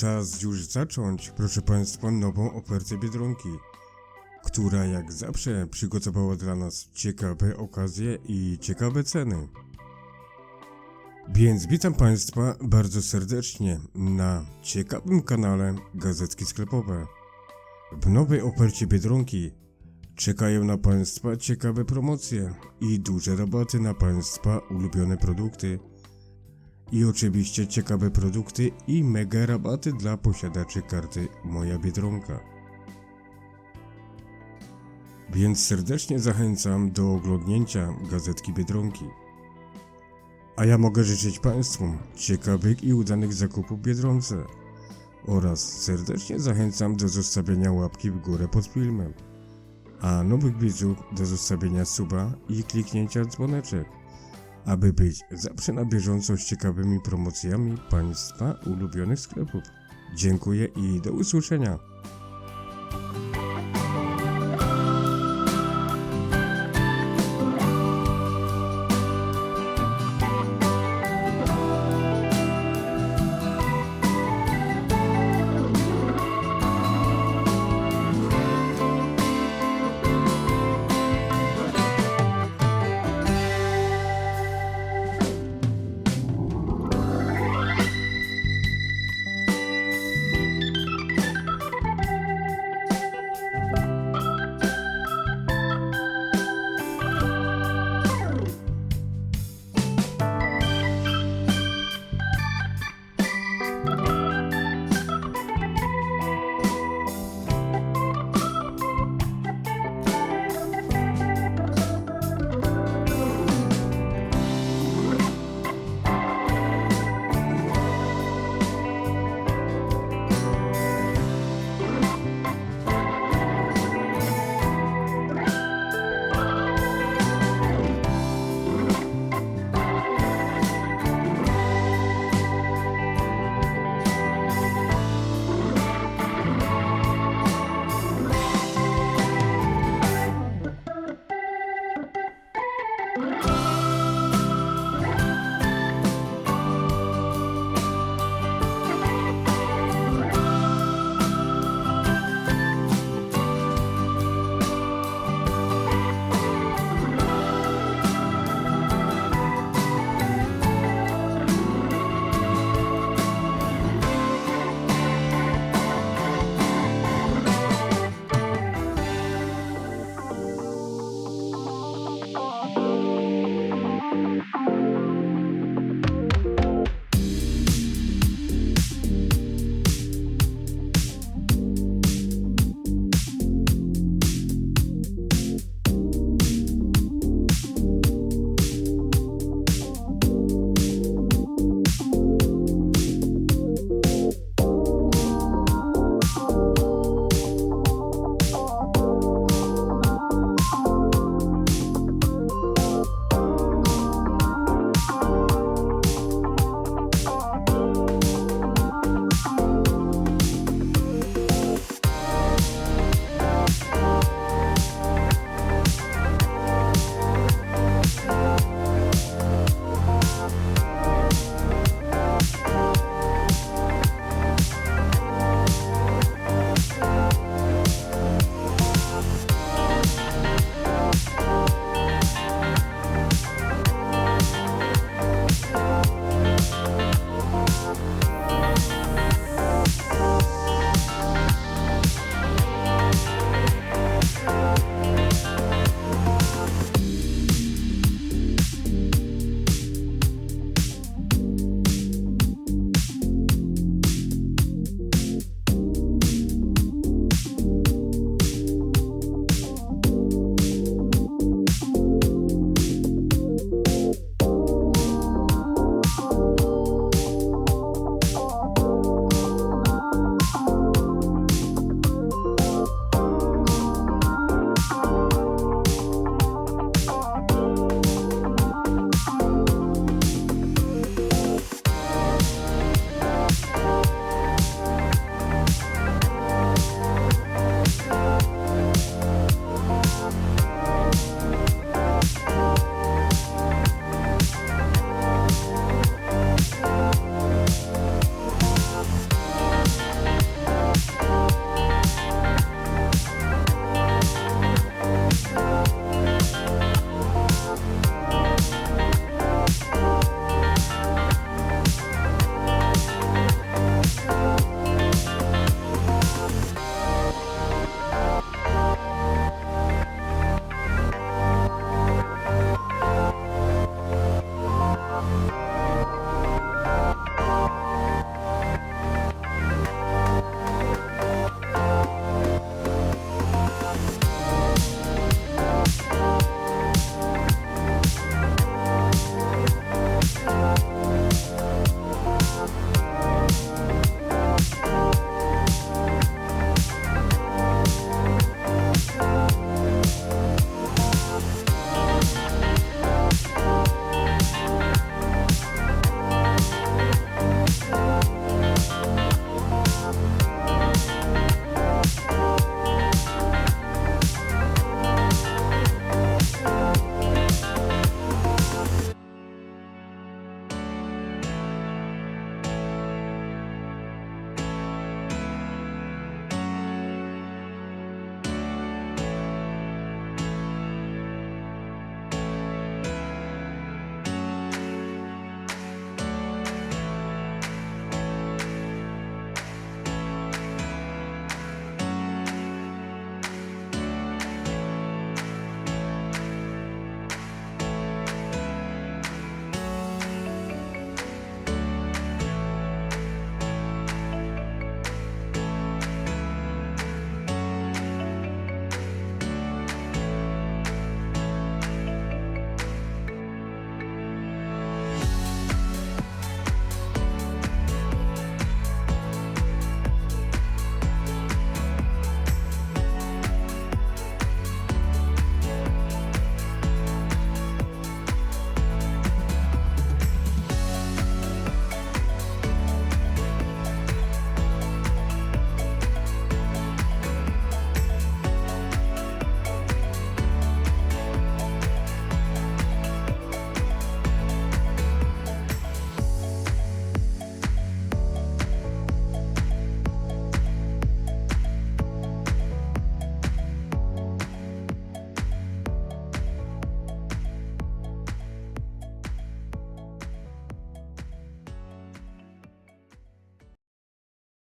Czas już zacząć, proszę Państwa, nową ofertę Biedronki, która jak zawsze przygotowała dla nas ciekawe okazje i ciekawe ceny. Więc witam Państwa bardzo serdecznie na ciekawym kanale Gazetki Sklepowe. W nowej ofercie Biedronki czekają na Państwa ciekawe promocje i duże rabaty na Państwa ulubione produkty. I oczywiście ciekawe produkty i mega rabaty dla posiadaczy karty Moja Biedronka. Więc serdecznie zachęcam do oglądnięcia gazetki Biedronki. A ja mogę życzyć Państwu ciekawych i udanych zakupów Biedronce oraz serdecznie zachęcam do zostawienia łapki w górę pod filmem, a nowych widzów do zostawienia suba i kliknięcia dzwoneczek aby być zawsze na bieżąco z ciekawymi promocjami Państwa ulubionych sklepów. Dziękuję i do usłyszenia.